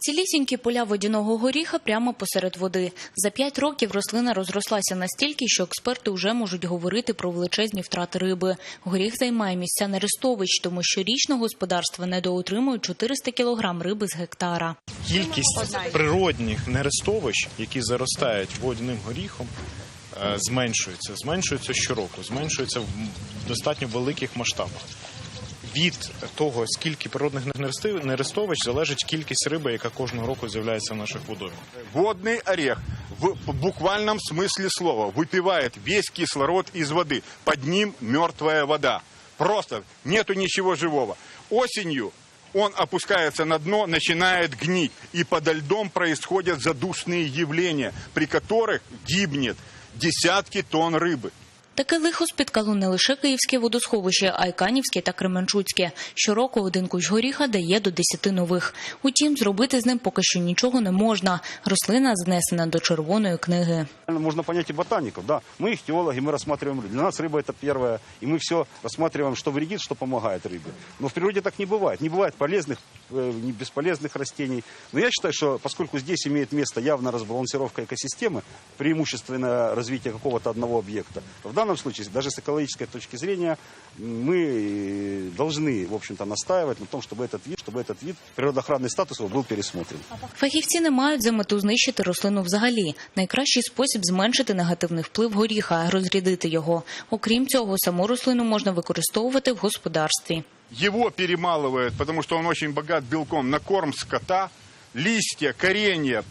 Цілісінькі поля водяного горіха прямо посеред води. За п'ять років рослина розрослася настільки, що експерти вже можуть говорити про величезні втрати риби. Горіх займає місця нерестовищ, тому щорічно господарства недоотримують 400 кілограм риби з гектара. Кількість природних нерестовищ, які заростають водяним горіхом, е, зменшується. Зменшується щороку, зменшується в достатньо великих масштабах. Від того, скільки природних нерестив- нерестовищ, залежить кількість риби, яка кожного року з'являється в наших водоймах. Водный орех в буквальном смысле слова выпивает весь кислород из воды. Под ним мертвая вода. Просто нету ничего живого. Осенью он опускается на дно, начинает гнить. И подо льдом происходят задушные явления, при которых гибнет десятки тонн рыбы. Таке лихо спіткало не лише київське водосховище, а й канівське та кременчуцьке. Щороку один кущ горіха дає до 10 нових. Утім, зробити з ним поки що нічого не можна. Рослина знесена до червоної книги. Можно понять и ботаников, да. Мы ихтиологи, мы рассматриваем рыбу. Для нас рыба это первое, и мы все рассматриваем, что вредит, что помогает рыбе. Но в природе так не бывает. Не бывает полезных, э, не бесполезных растений. Но я считаю, что поскольку здесь имеет место явно разбалансировка экосистемы, преимущественное развитие какого-то одного объекта, в данном случае, даже с экологической точки зрения, мы э, должны, в общем-то, настаивать на том, чтобы этот вид, чтобы этот вид, природоохранный статус его был пересмотрен. Фахівці не мають за мету знищити рослину взагалі. Найкращий спосіб зменшити негативний вплив горіха, розрядити його. Окрім цього, саму рослину можна використовувати в господарстві. Его перемалывают, потому что он очень богат белком, на корм скота. Листья, коренья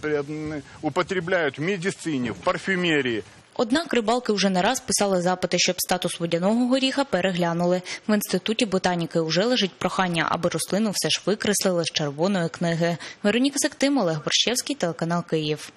употребляют в медицине, в парфюмерии. Однак рибалки вже не раз писали запити, щоб статус водяного горіха переглянули. В інституті ботаніки вже лежить прохання, аби рослину все ж викреслили з червоної книги. Вероніка Сактим, Олег Борщевський, телеканал Київ.